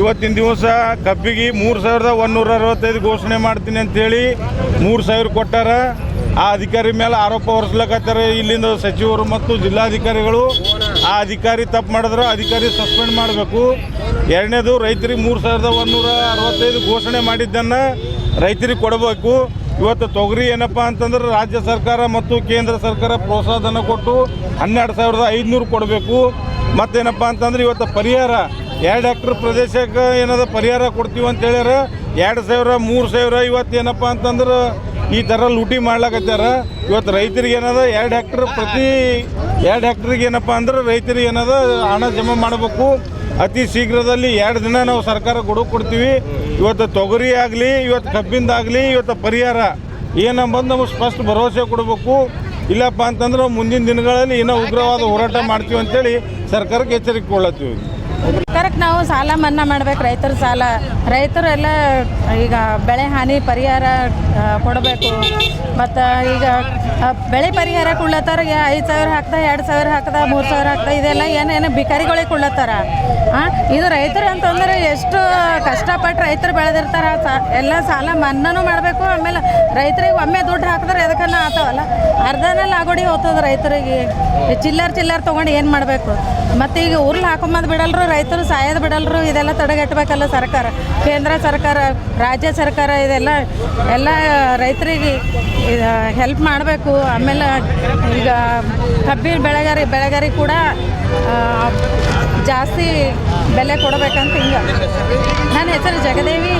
ಇವತ್ತಿನ ದಿವಸ ಕಬ್ಬಿಗೆ ಮೂರು ಸಾವಿರದ ಒಂದೂರ ಅರವತ್ತೈದು ಘೋಷಣೆ ಮಾಡ್ತೀನಿ ಅಂತೇಳಿ ಮೂರು ಸಾವಿರ ಕೊಟ್ಟಾರ. ಆ ಅಧಿಕಾರಿ ಮೇಲೆ ಆರೋಪ ಹೊರಿಸ್ಲಕತ್ತಾರೆ. ಇಲ್ಲಿಂದ ಸಚಿವರು ಮತ್ತು ಜಿಲ್ಲಾಧಿಕಾರಿಗಳು ಆ ಅಧಿಕಾರಿ ತಪ್ಪು ಮಾಡಿದ್ರೆ. ಅಧಿಕಾರಿ ಸಸ್ಪೆಂಡ್ ಮಾಡಬೇಕು. ಎರಡನೇದು ರೈತರಿಗೆ ಮೂರು ಸಾವಿರದ ಒಂದೂರ ಅರವತ್ತೈದು ಘೋಷಣೆ ಮಾಡಿದ್ದನ್ನು ರೈತರಿಗೆ ಕೊಡಬೇಕು. ಇವತ್ತು ತೊಗರಿ ಏನಪ್ಪ ಅಂತಂದ್ರೆ ರಾಜ್ಯ ಸರ್ಕಾರ ಮತ್ತು ಕೇಂದ್ರ ಸರ್ಕಾರ ಪ್ರೋತ್ಸಾಹನ ಕೊಟ್ಟು ಹನ್ನೆರಡು ಸಾವಿರದ ಐದುನೂರು ಕೊಡಬೇಕು. ಮತ್ತೇನಪ್ಪ ಅಂತಂದ್ರೆ ಇವತ್ತು ಪರಿಹಾರ, ಎರಡು ಹೆಕ್ಟ್ರ್ ಪ್ರದೇಶಕ್ಕೆ ಏನದ ಪರಿಹಾರ ಕೊಡ್ತೀವಿ ಅಂತ ಹೇಳ್ಯಾರ. ಎರಡು ಸಾವಿರ, ಮೂರು ಸಾವಿರ ಇವತ್ತು ಏನಪ್ಪ ಅಂತಂದ್ರೆ ಈ ಥರ ಲೂಟಿ ಮಾಡ್ಲಾಕತ್ಯಾರ. ಇವತ್ತು ರೈತರಿಗೆ ಏನದ ಎರಡು ಹೆಕ್ಟರ್ ಪ್ರತಿ ಎರಡು ಹೆಕ್ಟ್ರಿಗೆ ಏನಪ್ಪ ಅಂದ್ರೆ ರೈತರಿಗೆ ಏನದ ಹಣ ಜಮಾ ಮಾಡಬೇಕು. ಅತಿ ಶೀಘ್ರದಲ್ಲಿ ಎರಡು ದಿನ ನಾವು ಸರ್ಕಾರ ಗುಡು ಕೊಡ್ತೀವಿ. ಇವತ್ತು ತೊಗರಿ ಆಗಲಿ, ಇವತ್ತು ಕಬ್ಬಿಂದಾಗಲಿ ಇವತ್ತು ಪರಿಹಾರ. ಏನಂಬಂದು ನಮಗೆ ಸ್ಪಷ್ಟ ಭರವಸೆ ಕೊಡಬೇಕು. ಇಲ್ಲಪ್ಪ ಅಂತಂದ್ರೆ ಮುಂದಿನ ದಿನಗಳಲ್ಲಿ ಏನೋ ಉಗ್ರವಾದ ಹೋರಾಟ ಮಾಡ್ತೀವಿ ಅಂತೇಳಿ ಸರ್ಕಾರಕ್ಕೆ ಎಚ್ಚರಿಕೆ ಕೊಡ್ಲತ್ತೀವಿ. ಸರ್ಕಾರಕ್ಕೆ ನಾವು ಸಾಲ ಮನ್ನಾ ಮಾಡ್ಬೇಕು, ರೈತರ ಸಾಲ. ರೈತರು ಎಲ್ಲ ಈಗ ಬೆಳೆ ಹಾನಿ ಪರಿಹಾರ ಕೊಡಬೇಕು. ಮತ್ತು ಈಗ ಬೆಳೆ ಪರಿಹಾರ ಕೊಡ್ಲತ್ತಾರ ಐದು ಸಾವಿರ ಹಾಕ್ದ, ಎರಡು ಸಾವಿರ ಹಾಕ್ದ, ಮೂರು ಸಾವಿರ ಹಾಕ್ದ, ಇದೆಲ್ಲ ಏನೇನು ಭಿಕಾರಿಗಳಿಗೆ ಕೊಡ್ಲತ್ತಾರ ಹಾಂ ಇದು ರೈತರು ಅಂತಂದ್ರೆ ಎಷ್ಟು ಕಷ್ಟಪಟ್ಟು ರೈತರು ಬೆಳೆದಿರ್ತಾರ, ಸಾ- ಎಲ್ಲ ಸಾಲ ಮನ್ನಾನು ಮಾಡಬೇಕು, ಆಮೇಲೆ ರೈತರಿಗೆ ಒಮ್ಮೆ ದುಡ್ಡು ಹಾಕಿದ್ರೆ ಎದಕ್ಕನ್ನ ಆತವಲ್ಲ? ಅರ್ಧನೇ ಲಾಗೋಡಿ ಹೋಗ್ತದೆ ರೈತರಿಗೆ. ಚಿಲ್ಲರ್ ಚಿಲ್ಲರ್ ತೊಗೊಂಡು ಏನು ಮಾಡಬೇಕು? ಮತ್ತು ಈಗ ಉರ್ಲ್ ಹಾಕೊಂಬಂದು ಬಿಡಲ್ರು ರೈತರು ಸಾಯೋದು ಬಿಡಲ್ರು, ಇದೆಲ್ಲ ತಡೆಗಟ್ಟಬೇಕಲ್ಲ ಸರ್ಕಾರ. ಕೇಂದ್ರ ಸರ್ಕಾರ, ರಾಜ್ಯ ಸರ್ಕಾರ ಇದೆಲ್ಲ, ಎಲ್ಲ ರೈತರಿಗೆ ಹೆಲ್ಪ್ ಮಾಡಬೇಕು. ಆಮೇಲೆ ಈಗ ಕಬ್ಬಿನ ಬೆಳೆಗಾರಿ ಬೆಳೆಗಾರಿ ಕೂಡ ಜಾಸ್ತಿ ಬೆಲೆ ಕೊಡಬೇಕಂತ ಹಿಂಗೆ. ನನ್ನ ಹೆಸರು ಜಗದೇವಿ